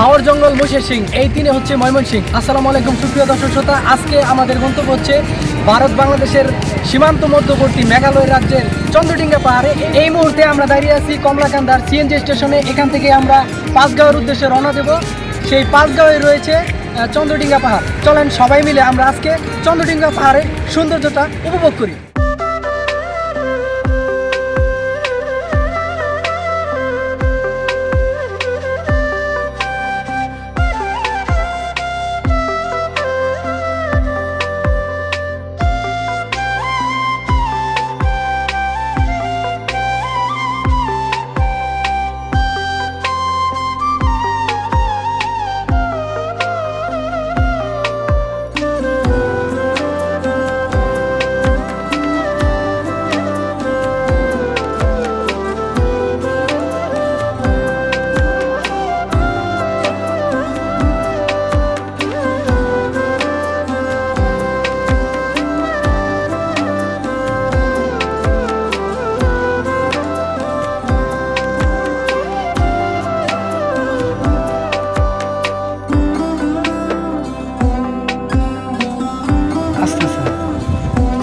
হাওর জঙ্গল মুশের সিং। এই তিনে হচ্ছে ময়মন সিং আসসালামু আলাইকুম, সুপ্রিয় দর্শক শ্রোতা। আজকে আমাদের গন্তব্য হচ্ছে ভারত বাংলাদেশের সীমান্ত মধ্যবর্তী মেঘালয় রাজ্যের চন্দ্রডিঙ্গা পাহাড়ে। এই মুহূর্তে আমরা দাঁড়িয়ে আছি কমলাকান্দার সিএনজি স্টেশনে। এখান থেকে আমরা পাঁচগাঁওয়ের উদ্দেশ্যে রওনা দেব। সেই পাঁচগাঁওয়ে রয়েছে চন্দ্রডিঙ্গা পাহাড়। চলেন সবাই মিলে আমরা আজকে চন্দ্রডিঙ্গা পাহাড়ের সৌন্দর্যটা উপভোগ করি।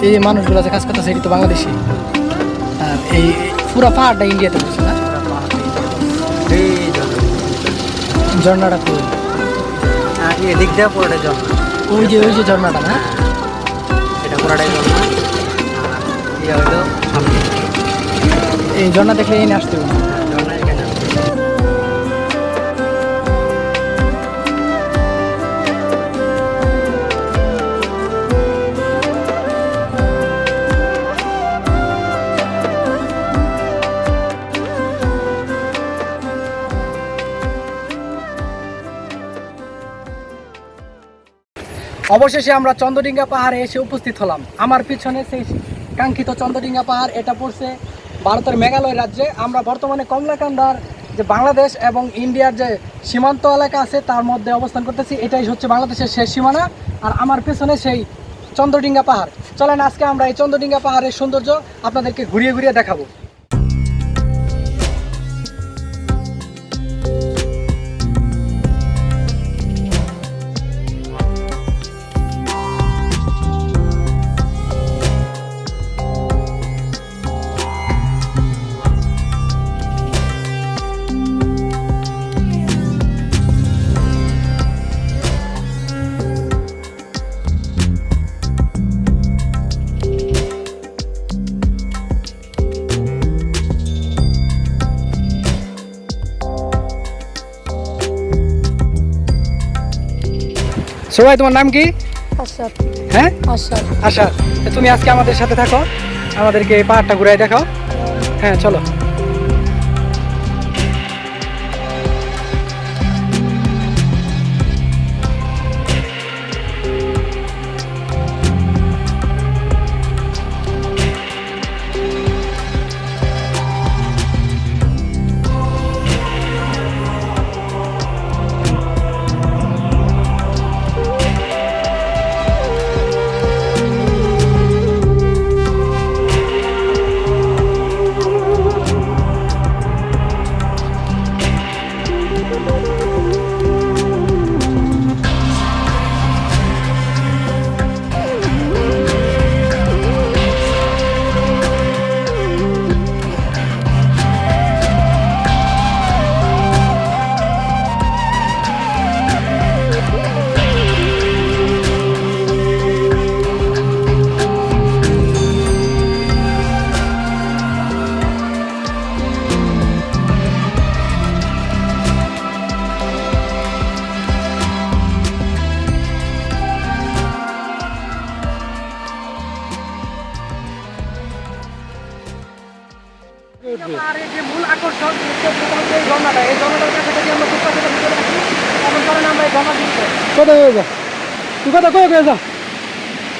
এই যে মানুষগুলো যে কাজ করতেছে এটি তো বাংলাদেশি। আর এই পুরো পাহাড়টা ইন্ডিয়াতে পড়ছে না? ঝর্ণাটা তো এদিক দিয়ে পুরোটা জল ওই যে ওই যে ঝর্ণাটা না? এটা পুরোটাই সামনে। এই ঝর্ণা দেখলে এনে আসতে হবে। অবশেষে আমরা চন্দ্রডিঙ্গা পাহাড়ে এসে উপস্থিত হলাম। আমার পিছনে সেই কাঙ্ক্ষিত চন্দ্রডিঙ্গা পাহাড়, এটা পড়ছে ভারতের মেঘালয় রাজ্যে। আমরা বর্তমানে কমলাকান্দার যে বাংলাদেশ এবং ইন্ডিয়ার যে সীমান্ত এলাকা আছে, তার মধ্যে অবস্থান করতেছি। এটাই হচ্ছে বাংলাদেশের শেষ সীমানা। আর আমার পেছনে সেই চন্দ্রডিঙ্গা পাহাড়। চলেন, আজকে আমরা এই চন্দ্রডিঙ্গা পাহাড়ের সৌন্দর্য আপনাদেরকে ঘুরিয়ে ঘুরিয়ে দেখাবো। সবাই তোমার নাম কি? আশাদ হ্যাঁ? আশাদ আচ্ছা তুমি আজকে আমাদের সাথে থাকো। আমাদেরকে পাহাড়টা ঘুরাই দেখাও। হ্যাঁ চলো।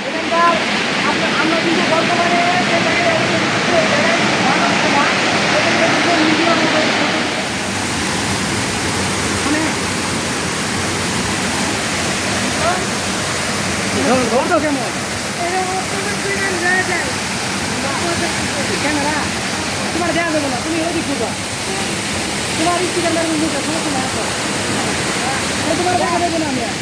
এখানকার কিন্তু museum হবে। মানে ঝর্ণা কেমন ক্যামেরা তোমার দেওয়া যাবে না, তুমি ওদিক দিবা তোমার স্পিকার মেরে আসো এই তোমার দেখা না আমি করে?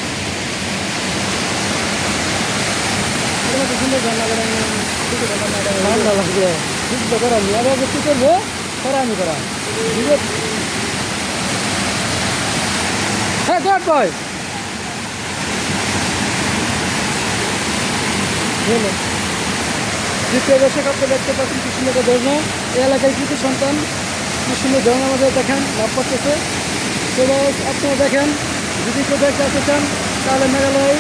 হ্যাঁ। দ্বিতীয় দর্শক আপনি দেখতে পাচ্ছেন কি সুন্দর একটা ঝর্ণা এই এলাকায় কিছু সন্তান কি সুন্দর ঝর্ণার মধ্যে দেখেন লাভ করতেছে তো আপনারা দেখেন যদি কেউ দেখতে আসতে চান, তাহলে মেঘালয়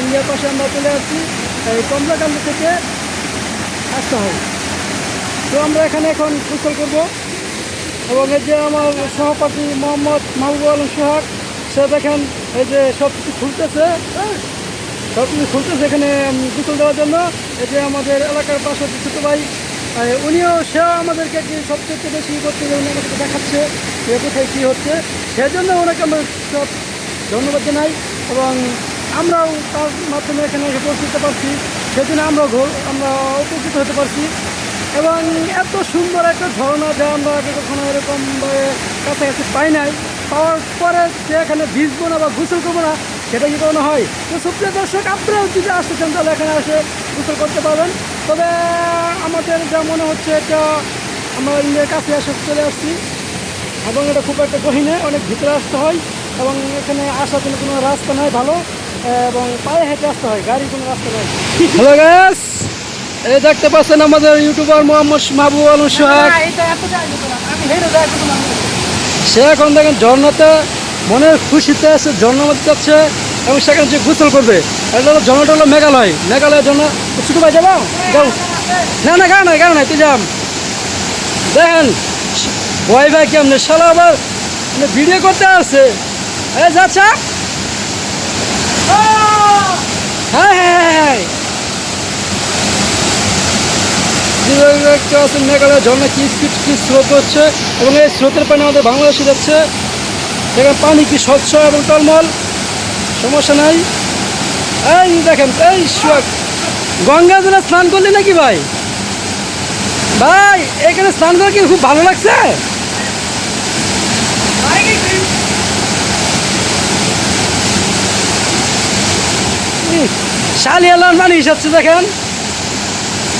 ইন্ডিয়ার পাশে আমরা চলে আসছি। এই কমলাকান্দি থেকে আসতে হয় তো আমরা এখানে এখন গোসল করব এবং এই যে আমার সহপাঠী মোহাম্মদ মাহবুব আলম সোহাগ, সে দেখেন এই যে সব কিছু খুলতেছে হ্যাঁ? সব কিছু খুলতেছে এখানে গোসল দেওয়ার জন্য। এই যে আমাদের এলাকার পাশে ছোটো ভাই উনিও সেও আমাদেরকে সবচেয়ে বেশি করতে আমাদেরকে দেখাচ্ছে। যে কোথায় কী হচ্ছে, সেজন্য ওনাকে আমরা সব ধন্যবাদ জানাই এবং আমরাও তার মাধ্যমে এখানে এসে পৌঁছতে পারছি। সেজন্য আমরা আমরা উপকৃত হতে পারছি। এবং এত সুন্দর একটা ঝর্ণা যা আমরা আগে কখনো এরকম কাছাকাছি পাই নাই, পাওয়ার পরে যে এখানে ভিজবো না বা গোসল করব না, সেটা কি কখনো হয়? তো সুপ্রিয় দর্শক, আপনারাও যদি আসতে চান তাহলে এখানে এসে গোসল করতে পারবেন। তবে আমাদের যা মনে হচ্ছে, এটা আমরা কাছে এসে চলে আসছি। এবং এটা খুব একটা গহিনে অনেক ভিতরে আসতে হয় এবং এখানে আসার জন্য কোনো রাস্তা নাই ভালো এবং পায়ে হেঁটে আসতে হয় গাড়ি কোনো রাস্তা নাই। হ্যালো গ্যাস এই দেখতে পাচ্ছেন আমাদের ইউটিউবার মোহাম্মদ মাহবুব আলম সোহাগ সে এখন দেখেন ঝর্ণাতে মনের খুশিতে সে ঝর্ণার মধ্যে যাচ্ছে এবং সেখানে যে গোসল করবে এটা হলো ঝর্ণাটা হলো মেঘালয়। মেঘালয়ের জন্য ছোটো ভাই যাব? যাও। না না গান নাই গান নাই তুই যাম। দেখেন ভয় ভাই কেমনে? শালা আবার ভিডিও করতে আসছে। হ্যাঁ যাচ্ছা হ্যাঁ হ্যাঁ হ্যাঁ। হ্যাঁ যেভাবে দেখতে পাচ্ছেন মেঘালয় ঝর্ণা, কি স্পিড কি স্রোত হচ্ছে? এবং এই স্রোতের পানি আমাদের বাংলাদেশে যাচ্ছে। দেখেন পানি কি স্বচ্ছ এবং টলমল? সমস্যা নাই। এই দেখেন, এই গঙ্গা জলে স্নান করলি নাকি ভাই? ভাই, এখানে স্নান করে কি খুব ভালো লাগছে? শালি আল্লাহর পানি হিসাবছে দেখেন।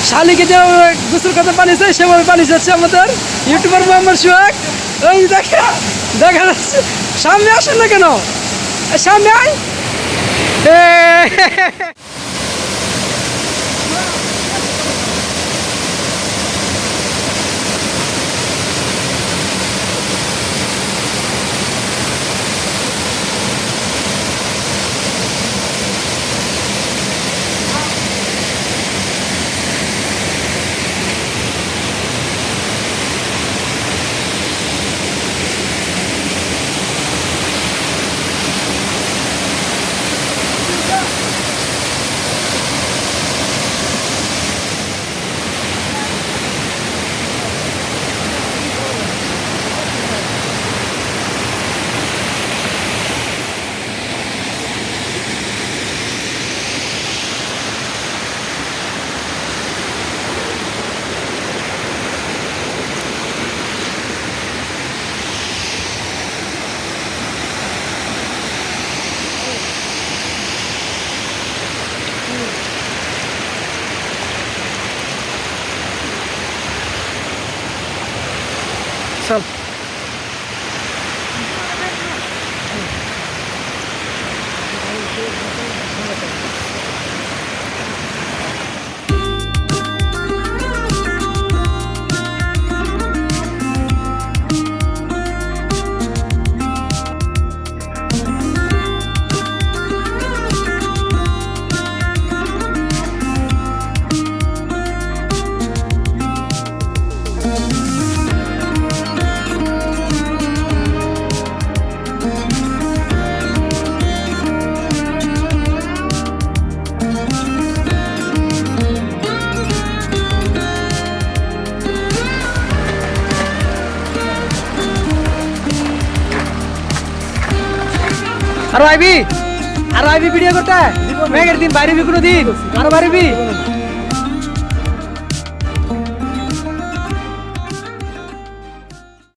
শালিকে যেভাবে গোসল করতে পানি চাই, সেভাবে পানি যাচ্ছে আমাদের। ইউটিউবার মোহাম্মদ সোহাগ। ওই দেখে দেখা যাচ্ছে, সামনে আসেন না কেন? সামনে আয়। আরও আইবি আর আইবি ভিডিও করতে। মেঘের দিন বাইরে কোনো দিন আর বাইরে